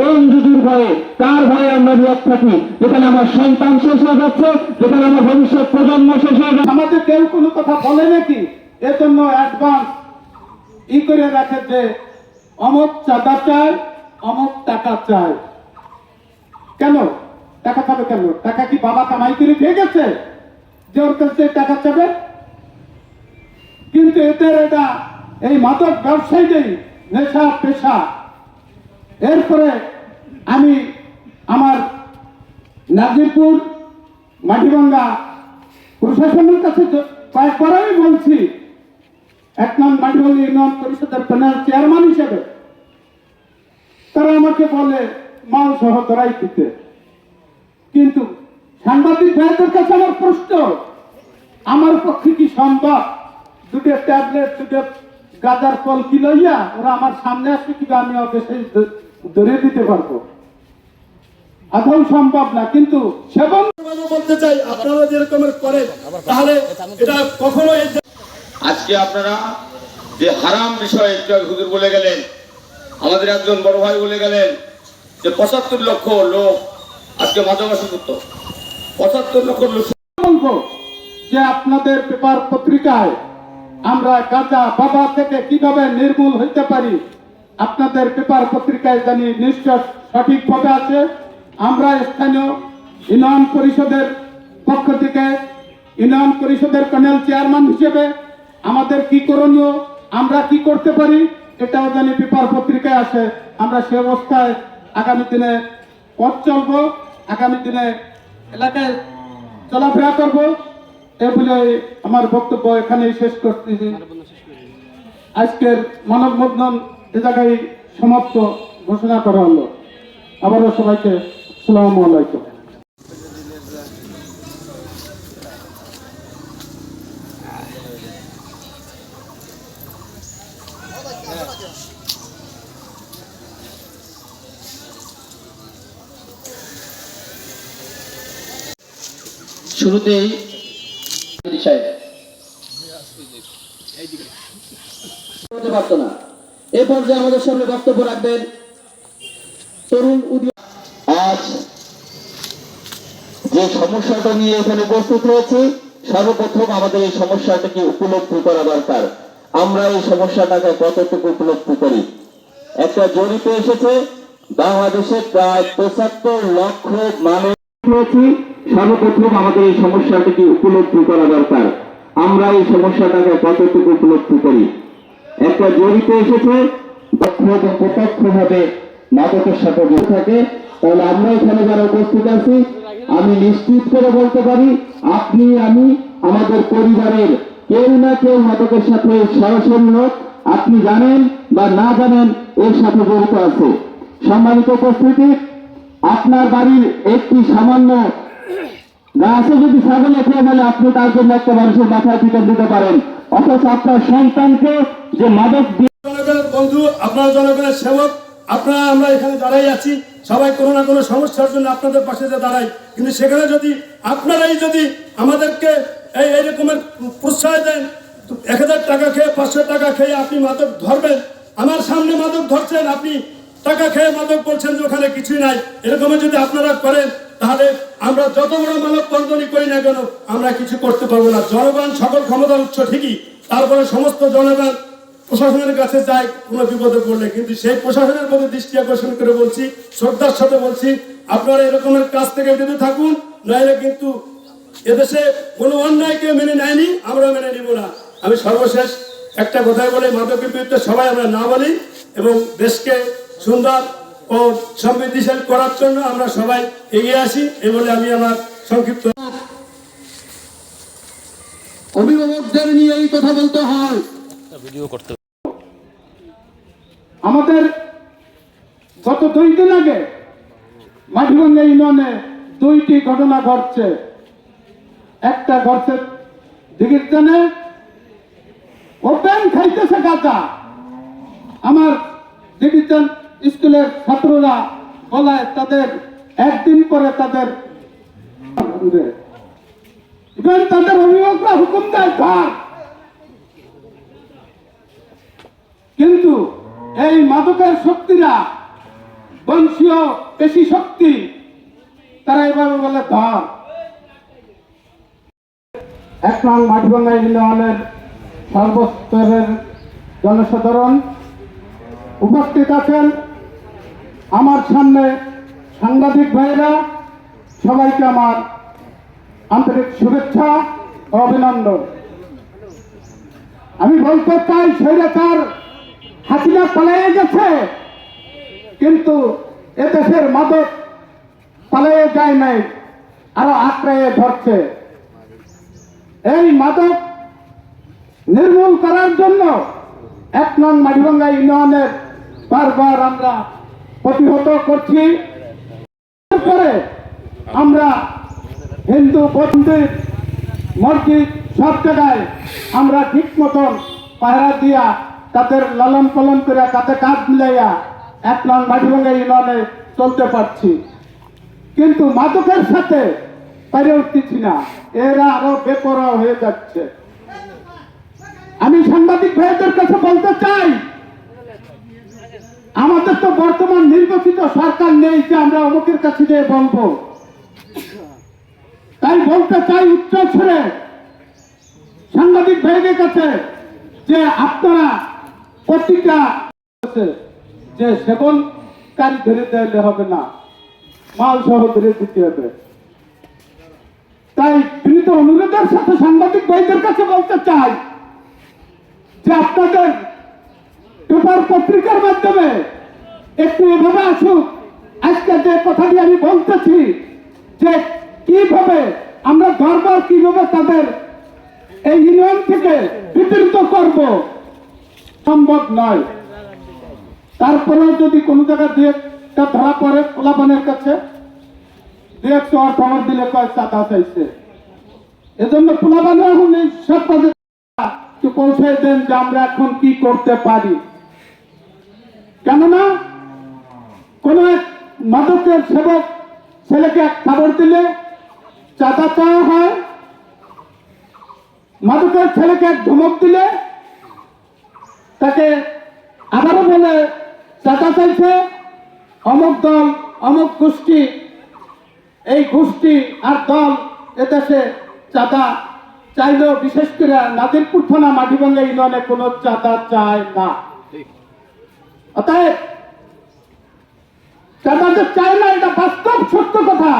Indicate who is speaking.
Speaker 1: কোন যুগের ভয়ে কার ভয়ে আমরা নীরব থাকি। যেখানে আমার সন্তান শেষ হয়ে যাচ্ছে, যেখানে আমার ভবিষ্যৎ প্রজন্ম শেষ হয়ে যাচ্ছে।
Speaker 2: আমাদের কেউ কোনো কথা বলে নাকি? এর জন্য অ্যাডভান্স ই করে রাখে যে অমুক চাঁদা চায় অমুক টাকা চায় কেন? টাকা চাবে কেন? টাকা কি বাবা কামাই করে পেয়ে গেছে? যে ওর কাছে টাকা চাবে? কিন্তু এদের এটা, এই মাদক ব্যবসায়ীদের নেশা, পেশা। এরপরে আমি আমার নাজিরপুর মাটিভাঙ্গা প্রশাসনের কাছে কয়েকবার আমি বলছি, এক নং মাটিভাঙ্গা ইউনিয়ন পরিষদের প্যানেল চেয়ারম্যান হিসেবে। তারা আমাকে বলে, মাল সহ ধরাই দিতে। কিন্তু সাংবাদিক ভাইদের কাছে আমার প্রশ্ন, আমার পক্ষে কি সম্ভব? দুটো ট্যাবলেট, দুটো গাজার ফল কি লইয়া ওরা আমার সামনে আসবে? কিন্তু আমি দ- ধরে দিতে পারব। আদৌ সম্ভব না কিন্তু সেবন
Speaker 3: বলতে চাই আপনারা যেরকম করেন তাহলে এটা কখনো
Speaker 4: আজকে আপনারা যে হারাম বিষয়ে একটু হুজুর বলে গেলেন আমাদের একজন বড় ভাই বলে গেলেন যে পঁচাত্তর লক্ষ লোক আজকে মাদকাসী করতো পঁচাত্তর লক্ষ লোক
Speaker 2: যে আপনাদের পেপার পত্রিকায় আমরা গাঁজা বাবা থেকে কীভাবে নির্মূল হইতে পারি আপনাদের পেপার পত্রিকায় জানি নিশ্চয় সঠিকভাবে আছে। আমরা স্থানীয় ইউনিয়ন পরিষদের পক্ষ থেকে ইউনিয়ন পরিষদের প্যানেল চেয়ারম্যান হিসেবে আমাদের কি করণীয় আমরা কি করতে পারি এটাও জানি পেপার পত্রিকায় আসে আমরা সে অবস্থায় আগামী দিনে পথ চলবো আগামী দিনে এলাকায় চলাফেরা করব। এ বলে আমার বক্তব্য এখানেই শেষ করতেছি আজকের মানব বন্ধন এ জায়গায় সমাপ্ত ঘোষণা করা হলো। আবারও সবাইকে সালাম আলাইকুম।
Speaker 1: শুরুতেই সাহেব পারতো না। এ আমাদের সামনে বক্তব্য রাখবেন তরুণ আজ যে সমস্যাটা নিয়ে এখানে সর্বপ্রথম আমাদের এই সমস্যাটাকে উপলব্ধি করা দরকার। আমরা এই সমস্যাটাকে কতটুকু উপলব্ধি করি? একটা জরিপে এসেছে, বাংলাদেশে প্রায় পঁচাত্তর লক্ষ মানুষ সর্বপ্রথম আমাদের এই সমস্যাটিকে উপলব্ধি করা দরকার। আমরা এই সমস্যাটাকে কতটুকু উপলব্ধি করি? একটা জড়িতে এসেছে প্রত্যক্ষ ভাবে মাদকের সাথে জড়িত থাকে। তাহলে আমরা এখানে যারা উপস্থিত আছি, আমি নিশ্চিত করে বলতে পারি, আপনি, আমি, আমাদের পরিবারের কেউ না কেউ মাদকের সাথে সরাসরি হোক আপনি জানেন বা না জানেন, এর সাথে জড়িত আছে। সম্মানিত উপস্থিতি, আপনার বাড়ির একটি সামান্য গাছে যদি ছাগল খেয়ে বলে আপনি তার জন্য একটা মানুষের মাথায় পিটন দিতে পারেন। অথচ আপনার সন্তানকে যে মাদক
Speaker 3: জনগণের বন্ধু, আপনারা জনগণের সেবক, আপনারা, আমরা এখানে দাঁড়াই আছি। সবাই কোনো না কোনো সমস্যার জন্য আপনাদের পাশে যে দাঁড়াই। কিন্তু সেখানে যদি আপনারাই যদি আমাদেরকে এই এইরকমের প্রশ্রয় দেন, এক হাজার টাকা খেয়ে, পাঁচশো টাকা খেয়ে আপনি মাদক ধরবেন, আমার সামনে মাদক ধরছেন, আপনি টাকা খেয়ে মাদক বলছেন যে ওখানে কিছুই নাই। এরকমের যদি আপনারা করেন, তাহলে আমরা যত বড় মানব বন্ধনই করি না কেন, আমরা কিছু করতে পারব না। জনগণ সকল ক্ষমতার উৎস ঠিকই, তারপরে সমস্ত জনগণ প্রশাসনের কাছে যায়, কোনো বিপদে পড়লে। কিন্তু সেই প্রশাসনের প্রতি দৃষ্টি আকর্ষণ করে বলছি, শ্রদ্ধার সাথে বলছি, আপনারা এরকমের কাজ থেকে বিরত থাকুন নইলে কিন্তু এদেশে কোনো অন্যায়কে মেনে নেয়নি, আমরা মেনে নিব না। আমি সর্বশেষ একটা কথাই বলে, মাদকের বিরুদ্ধে সবাই আমরা না বলি, এবং দেশকে সুন্দর ও সমৃদ্ধিশালী করার জন্য আমরা সবাই এগিয়ে আসি এই বলে আমি আমার সংক্ষিপ্ত
Speaker 1: অভিভাবকদের নিয়ে এই কথা বলতে হয়।
Speaker 2: আমাদের গত দুই দিন আগে মাটিগঞ্জা ইউনিয়নে দুইটি ঘটনা ঘটছে। একটা ঘটছে দিঘির জানে ওপেন খাইতেছে গাঁজা। আমার দিঘির স্কুলের ছাত্ররা বলায় তাদের, একদিন পরে তাদের তাদের অভিভাবকরা হুকুম দেয় ঘর। কিন্তু এই মাদকের শক্তিরা, বংশীয় পেশি শক্তি, তারা এভাবে বলে ধর এক নং মাঠভাঙ্গা ইউনিয়নের সর্বস্তরের জনসাধারণ উপস্থিত আছেন। আমার সামনে সাংবাদিক ভাইরা সবাইকে আমার আন্তরিক শুভেচ্ছা অভিনন্দন। আমি বলতে চাই, স্বৈরাচার হাসিনা পালিয়ে গেছে, কিন্তু এদেশের মাদক পালিয়ে যায় নাই, আরও আঁকড়াইয়ে ধরছে। এই মাদক নির্মূল করার জন্য এক নং মাটিভাঙ্গা ইউনিয়নের বারবার আমরা প্রতিহত করছি। করে আমরা হিন্দু মন্দির মসজিদ সব জায়গায় আমরা ঠিক মতন পাহারা দিয়া তাদের লালন পালন করে তাতে কাজ মিলাইয়া এক নং মাটিভাঙ্গা ইউনিয়নে চলতে পারছি। কিন্তু মাদকের সাথে পারে উঠতেছি না। এরা আরও বেপরা হয়ে যাচ্ছে। আমি সাংবাদিক ভাইদের কাছে বলতে চাই আমাদের তো বর্তমান নির্বাচিত সরকার নেই যে আমরা অমুকের কাছে গিয়ে বলব। তাই বলতে চাই উচ্চ ছেড়ে সাংবাদিক ভাইদের কাছে যে আপনারা প্রতিটা যে সেবনকারী ধরে দিলে হবে না মাল সহ ধরে দিতে হবে। তাই বিনীত অনুরোধের সাথে সাংবাদিক ভাইদের কাছে বলতে চাই যে আপনাদের পেপার পত্রিকার মাধ্যমে একটু এভাবে আসুক। আজকে যে কথাটি আমি বলতেছি যে কীভাবে আমরা দরবার কীভাবে তাদের এই ইউনিয়ন থেকে বিতরিত করব, সম্ভব নয়। তারপরেও যদি কোনো জায়গায় দিয়ে ধরা পড়ে পোলাপানের কাছে দিয়ে আট খবর দিলে কয় চাঁদা চাইছে। এজন্য পোলাপানে এখন এই সব কাজে পৌঁছে দেন যে আমরা এখন কি করতে পারি। কেননা কোন এক মাদকের সেবক ছেলেকে এক খবর দিলে চাঁদা চাওয়া হয়, মাদকের ছেলেকে এক ধমক দিলে তাকে আবারও বলে, চাঁদা চাইছে, অমুক দল, অমুক গোষ্ঠী, এই গোষ্ঠী আর দল এদেশে চাঁদা চাইলেও বিশেষ করে নাদিরপুর থানা মাটিভাঙ্গা ইউনিয়নে কোনো চাঁদা চায় না। অতএব চাঁদা যে চায় না এটা বাস্তব সত্য কথা।